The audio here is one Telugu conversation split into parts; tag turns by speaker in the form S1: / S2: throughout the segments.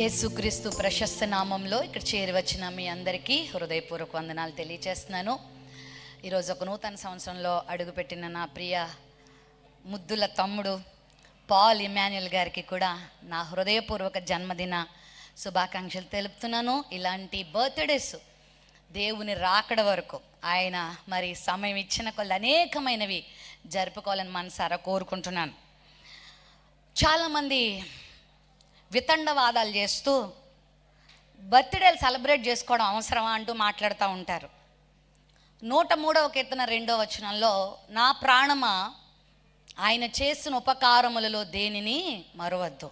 S1: యేసుక్రీస్తు ప్రశస్త నామంలో ఇక్కడ చేరివచ్చిన మీ అందరికీ హృదయపూర్వక వందనాలు తెలియజేస్తున్నాను ఈరోజు ఒక నూతన సంవత్సరంలో అడుగుపెట్టిన నా ప్రియ ముద్దుల తమ్ముడు పాల్ ఇమాన్యుల్ గారికి కూడా నా హృదయపూర్వక జన్మదిన శుభాకాంక్షలు తెలుపుతున్నాను. ఇలాంటి బర్త్డేస్ దేవుని రాకడ వరకు ఆయన మరి సమయం ఇచ్చిన కొద్ది అనేకమైనవి జరుపుకోవాలని మనసారా కోరుకుంటున్నాను. చాలామంది వితండవాదాలు చేస్తూ బర్త్డేలు సెలబ్రేట్ చేసుకోవడం అవసరమా అంటూ మాట్లాడుతూ ఉంటారు. నూట మూడవ కీర్తన రెండవ వచనంలో నా ప్రాణమా ఆయన చేసిన ఉపకారములలో దేనిని మరవద్దు.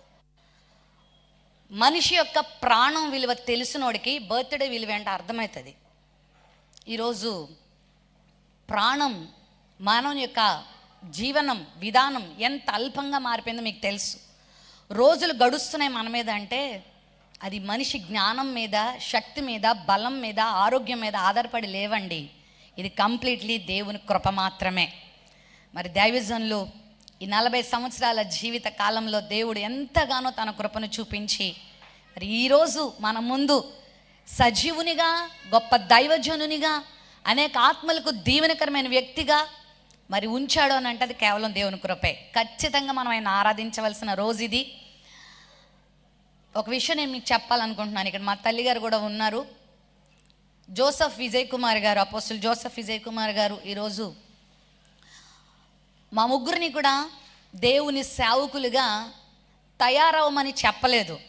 S1: మనిషి యొక్క ప్రాణం విలువ తెలిసినోడికి బర్త్డే విలువ అంటే అర్థమవుతుంది. ఈరోజు ప్రాణం మానవుని యొక్క జీవనం విధానం ఎంత అల్పంగా మారిపోయిందో మీకు తెలుసు. రోజులు గడుస్తున్నాయి మన మీద అంటే అది మనిషి జ్ఞానం మీద శక్తి మీద బలం మీద ఆరోగ్యం మీద ఆధారపడి లేవండి. ఇది కంప్లీట్లీ దేవుని కృప మాత్రమే. మరి దైవజనులు ఈ నలభై సంవత్సరాల జీవిత కాలంలో దేవుడు ఎంతగానో తన కృపను చూపించి మరి ఈరోజు మన ముందు సజీవునిగా గొప్ప దైవజనునిగా అనేక ఆత్మలకు దీవెనకరమైన వ్యక్తిగా మరి ఉంచాడు అని అంటే అది కేవలం దేవుని కృపే. ఖచ్చితంగా మనం ఆయన ఆరాధించవలసిన రోజు ఇది. ఒక విషయం నేను మీకు చెప్పాలనుకుంటున్నాను. ఇక్కడ మా తల్లిగారు కూడా ఉన్నారు. జోసఫ్ విజయ్ కుమార్ గారు అపోస్తులు జోసఫ్ విజయ్ కుమార్ గారు ఈరోజు మా ముగ్గురిని కూడా దేవుని సేవకులుగా తయారవమని చెప్పలేదు.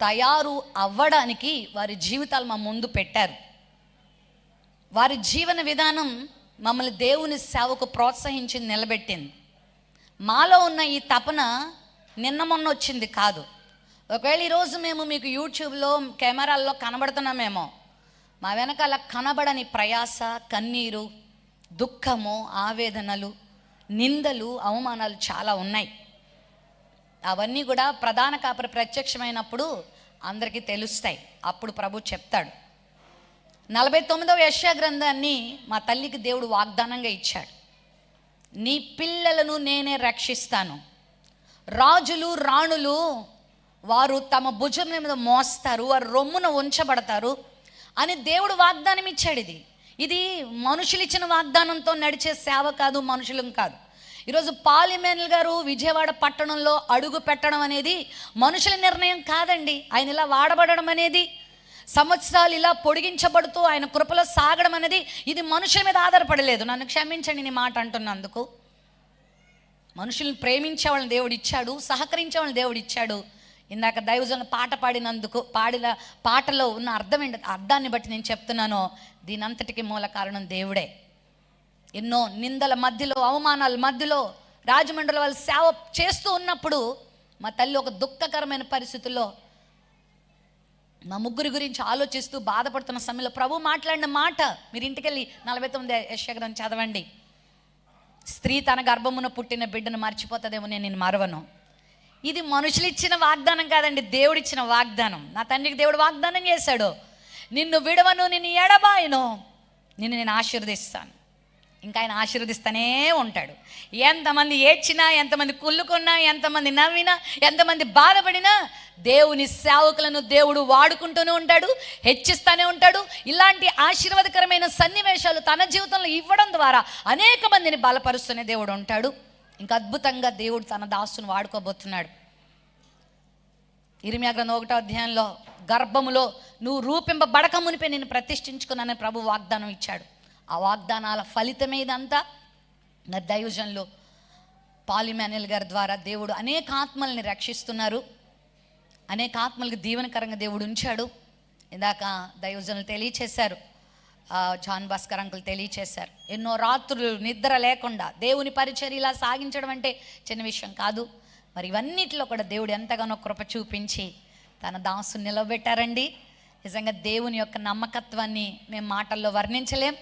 S1: తయారు అవ్వడానికి వారి జీవితాలు మా ముందు పెట్టారు. వారి జీవన విధానం మమ్మల్ని దేవుని సేవకు ప్రోత్సహించి నిలబెట్టింది. మాలో ఉన్న ఈ తపన నిన్న మొన్న వచ్చింది కాదు. ఒకవేళ ఈరోజు మేము మీకు యూట్యూబ్లో కెమెరాల్లో కనబడుతున్నామేమో మా వెనకాల కనబడని ప్రయాస కన్నీరు దుఃఖము ఆవేదనలు నిందలు అవమానాలు చాలా ఉన్నాయి. అవన్నీ కూడా ప్రధాన కాపరి ప్రత్యక్షమైనప్పుడు అందరికీ తెలుస్తాయి. అప్పుడు ప్రభు చెప్తాడు. నలభై తొమ్మిదవ యశా గ్రంథాన్ని మా తల్లికి దేవుడు వాగ్దానంగా ఇచ్చాడు. నీ పిల్లలను నేనే రక్షిస్తాను. రాజులు రాణులు వారు తమ భుజం మీద మోస్తారు వారు రొమ్మున ఉంచబడతారు అని దేవుడు వాగ్దానం ఇచ్చాడు ఇది. ఇది మనుషులు ఇచ్చిన వాగ్దానంతో నడిచే సేవ కాదు మనుషులం కాదు. ఈరోజు పాలిమేనల్ గారు విజయవాడ పట్టణంలో అడుగు పెట్టడం అనేది మనుషుల నిర్ణయం కాదండి. ఆయన ఇలా వాడబడడం అనేది సంవత్సరాలు ఇలా పొడిగించబడుతూ ఆయన కృపలో సాగడం అనేది ఇది మనుషుల మీద ఆధారపడలేదు. నన్ను క్షమించండి నీ మాట అంటున్నందుకు. మనుషుల్ని ప్రేమించే వాళ్ళని దేవుడు ఇచ్చాడు సహకరించే వాళ్ళని దేవుడు ఇచ్చాడు. ఇందాక దైవజన పాట పాడినందుకు పాడిన పాటలో ఉన్న అర్థం ఏంటి? అర్థాన్ని బట్టి నేను చెప్తున్నాను. దీనంతటికి మూల కారణం దేవుడే. ఎన్నో నిందల మధ్యలో అవమానాల మధ్యలో రాజమండ్రిలో వాళ్ళు సేవ చేస్తూ ఉన్నప్పుడు మా తల్లి ఒక దుఃఖకరమైన పరిస్థితుల్లో మా ముగ్గురి గురించి ఆలోచిస్తూ బాధపడుతున్న సమయంలో ప్రభు మాట్లాడిన మాట. మీరు ఇంటికెళ్ళి నలభై తొమ్మిది యశగ్రం చదవండి. స్త్రీ తన గర్భమున పుట్టిన బిడ్డను మర్చిపోతుందేమో నేను నేను మరవను. ఇది మనుషులు ఇచ్చిన వాగ్దానం కాదండి దేవుడు ఇచ్చిన వాగ్దానం. నా తండ్రికి దేవుడు వాగ్దానం చేశాడు. నిన్ను విడవను నిన్ను ఎడబాయను నిన్ను నేను ఆశీర్వదిస్తాను. ఇంకా ఆయన ఆశీర్వదిస్తూనే ఉంటాడు. ఎంతమంది ఏడ్చినా ఎంతమంది కుళ్ళుకున్నా ఎంతమంది నవ్వినా ఎంతమంది బాధపడినా దేవుని సేవకులను దేవుడు వాడుకుంటూనే ఉంటాడు హెచ్చిస్తూనే ఉంటాడు. ఇలాంటి ఆశీర్వాదకరమైన సన్నివేశాలు తన జీవితంలో ఇవ్వడం ద్వారా అనేక మందిని బలపరుస్తూనే దేవుడు ఉంటాడు. ఇంకా అద్భుతంగా దేవుడు తన దాసును వాడుకోబోతున్నాడు. ఇరిమియా గ్రంథం ఒకటో అధ్యాయంలో గర్భములో నువ్వు రూపింపబడక మునిపే నేను ప్రతిష్ఠించుకున్నానని ప్రభు వాగ్దానం ఇచ్చాడు. ఆ వాగ్దానాల ఫలితమే ఇదంతా. నా దైవజన్లు పాలిమానియల్ గారి ద్వారా దేవుడు అనేక ఆత్మల్ని రక్షిస్తున్నారు. అనేక ఆత్మలకు దీవెనకరంగా దేవుడు ఉంచాడు. ఇందాక దైవజనులు తెలియచేశారు. జాన్ భాస్కర్ అంకుల్ తెలియచేశారు. ఎన్నో రాత్రులు నిద్ర లేకుండా దేవుని పరిచర్య ఇలా సాగించడం అంటే చిన్న విషయం కాదు. మరి ఇవన్నిటిలో కూడా దేవుడు ఎంతగానో కృప చూపించి తన దాసుని నిలబెట్టారండి. నిజంగా దేవుని యొక్క నమ్మకత్వాన్ని మేము మాటల్లో వర్ణించలేం.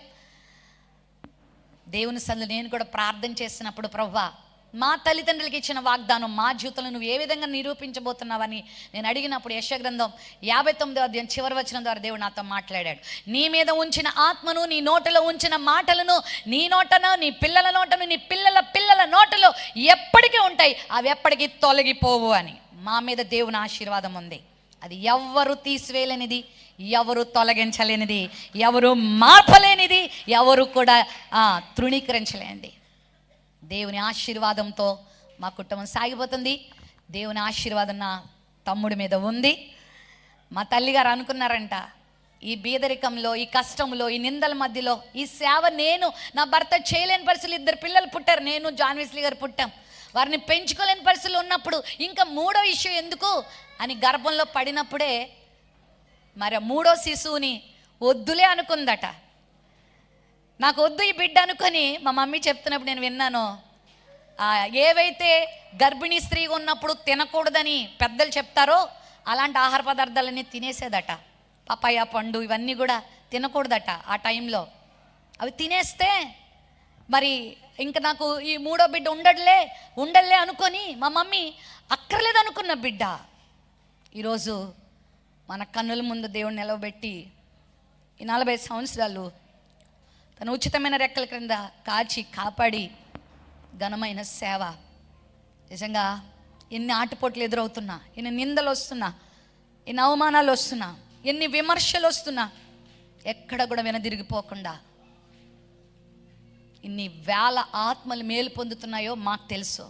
S1: దేవుని సందు నేను కూడా ప్రార్థన చేసినప్పుడు ప్రవ్వా మా తల్లిదండ్రులకి ఇచ్చిన వాగ్దానం మా జీవితంలో నువ్వు ఏ విధంగా నిరూపించబోతున్నావని నేను అడిగినప్పుడు యశగ్రంథం యాభై తొమ్మిదో అధ్యాయం చివరి వచ్చిన ద్వారా దేవుడు నాతో మాట్లాడాడు. నీ మీద ఉంచిన ఆత్మను నీ నోటలో ఉంచిన మాటలను నీ నోటను నీ పిల్లల నోటను నీ పిల్లల పిల్లల నోటలో ఎప్పటికీ ఉంటాయి అవి ఎప్పటికీ తొలగిపోవు అని. మా మీద దేవుని ఆశీర్వాదం ఉంది. అది ఎవరు తీసివేయలేనిది ఎవరు తొలగించలేనిది ఎవరు మార్పలేనిది ఎవరు కూడా తృణీకరించలేనిది. దేవుని ఆశీర్వాదంతో మా కుటుంబం సాగిపోతుంది. దేవుని ఆశీర్వాదం నా తమ్ముడి మీద ఉంది. మా తల్లిగారు అనుకున్నారంట ఈ బీదరికంలో ఈ కష్టంలో ఈ నిందల మధ్యలో ఈ సేవ నేను నా భర్త చేయలేని పరిస్థితులు ఇద్దరు పిల్లలు పుట్టారు నేను జాన్విస్లీ గారు పుట్టాం. వారిని పెంచుకోలేని పరిస్థితులు ఉన్నప్పుడు ఇంకా మూడో ఇష్యూ ఎందుకు? అని గర్భంలో పడినప్పుడే మరి మూడో శిశువుని వద్దులే అనుకుందట. నాకు వద్దు ఈ బిడ్డ అనుకొని మా మమ్మీ చెప్తున్నప్పుడు నేను విన్నాను. ఏవైతే గర్భిణీ స్త్రీ ఉన్నప్పుడు తినకూడదని పెద్దలు చెప్తారో అలాంటి ఆహార పదార్థాలన్నీ తినేసేదట. పపాయ పండు ఇవన్నీ కూడా తినకూడదట ఆ టైంలో. అవి తినేస్తే మరి ఇంక నాకు ఈ మూడో బిడ్డ ఉండడులే ఉండలే అనుకొని మా మమ్మీ అక్కర్లేదు అనుకున్న బిడ్డ. ఈరోజు మన కన్నుల ముందు దేవుడు నిలవబెట్టి ఈ నలభై సంవత్సరాలు తన ఉచితమైన రెక్కల క్రింద కాచి కాపాడి ఘనమైన సేవ. నిజంగా ఎన్ని ఆటుపోట్లు ఎదురవుతున్నా ఎన్ని నిందలు వస్తున్నా ఎన్ని అవమానాలు వస్తున్నా ఎన్ని విమర్శలు వస్తున్నా ఎక్కడ కూడా వెనదిరిగిపోకుండా ఇన్ని వేల ఆత్మలు మేలు పొందుతున్నాయో మాకు తెలుసు.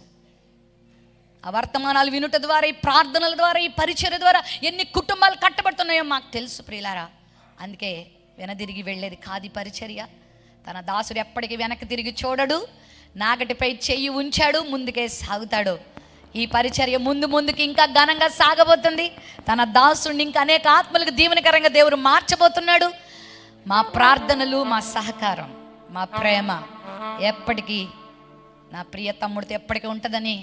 S1: ఆ వర్తమానాలు వినుట ద్వారా ఈ ప్రార్థనల ద్వారా ఈ పరిచయ ద్వారా ఎన్ని కుటుంబాలు కట్టబడుతున్నాయో మాకు తెలుసు ప్రియులారా. అందుకే వెనదిరిగి వెళ్ళేది కాది పరిచర్య. తన దాసుడు ఎప్పటికీ వెనక్కి తిరిగి చూడడు నాగటిపై చెయ్యి ఉంచాడు ముందుకే సాగుతాడు. ఈ పరిచర్య ముందు ముందుకి ఇంకా ఘనంగా సాగబోతుంది. తన దాసుడిని ఇంకా అనేక ఆత్మలకు దీవెనకరంగా దేవుడు మార్చబోతున్నాడు. మా ప్రార్థనలు మా సహకారం మా ప్రేమ ఎప్పటికీ నా ప్రియ తమ్ముడితో ఎప్పటికీ ఉంటుందని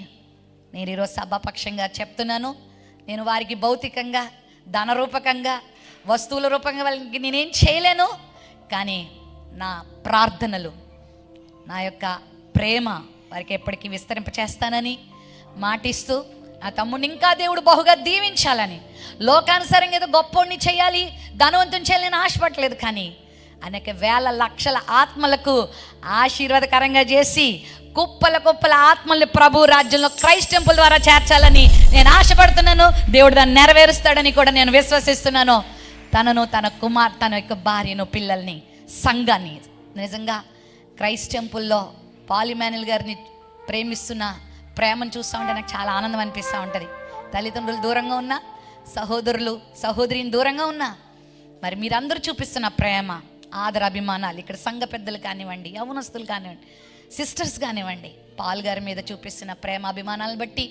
S1: నేను ఈరోజు సభాపక్షంగా చెప్తున్నాను. నేను వారికి భౌతికంగా ధనరూపకంగా వస్తువుల రూపంగా వాళ్ళకి నేనేం చేయలేను. కానీ నా ప్రార్థనలు నా యొక్క ప్రేమ వారికి ఎప్పటికీ విస్తరింపచేస్తానని మాటిస్తూ నా తమ్ముడిని ఇంకా దేవుడు బహుగా దీవించాలని లోకానుసారంగా ఏదో గొప్పోడిని చేయాలి ధనవంతుని చేయాలని నేను ఆశపడలేదు కానీ అనేక వేల లక్షల ఆత్మలకు ఆశీర్వాదకరంగా చేసి కుప్పల కుప్పల ఆత్మల్ని ప్రభు రాజ్యంలో క్రైస్ట్ టెంపుల్ ద్వారా చేర్చాలని నేను ఆశపడుతున్నాను. దేవుడు దాన్ని నెరవేరుస్తాడని కూడా నేను విశ్వసిస్తున్నాను. తనను తన కుమార్ తన యొక్క భార్యను పిల్లల్ని సంఘాన్ని నిజంగా క్రైస్ట్ టెంపుల్లో పాలిమానుల్ గారిని ప్రేమిస్తున్న ప్రేమను చూస్తూ ఉంటే నాకు చాలా ఆనందం అనిపిస్తూ ఉంటుంది. తల్లిదండ్రులు దూరంగా ఉన్నా సహోదరులు సహోదరిని దూరంగా ఉన్నా మరి మీరందరూ చూపిస్తున్న ప్రేమ ఆదర అభిమానాలు ఇక్కడ సంఘ పెద్దలు కానివ్వండి యవనస్తులు కానివ్వండి సిస్టర్స్ కానివ్వండి పాల్ గారి మీద చూపిస్తున్న ప్రేమ అభిమానాలను బట్టి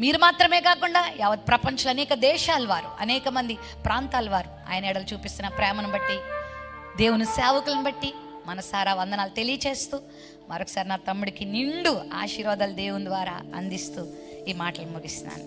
S1: మీరు మాత్రమే కాకుండా యావత్ ప్రపంచంలో అనేక దేశాల వారు అనేక మంది ప్రాంతాల వారు ఆయన ఎడలు చూపిస్తున్న ప్రేమను బట్టి దేవుని సేవకులను బట్టి మనసారా వందనాలు తెలియచేస్తూ మరొకసారి నా తమ్ముడికి నిండు ఆశీర్వాదాలు దేవుని ద్వారా అందిస్తూ ఈ మాటలు ముగిస్తున్నాను.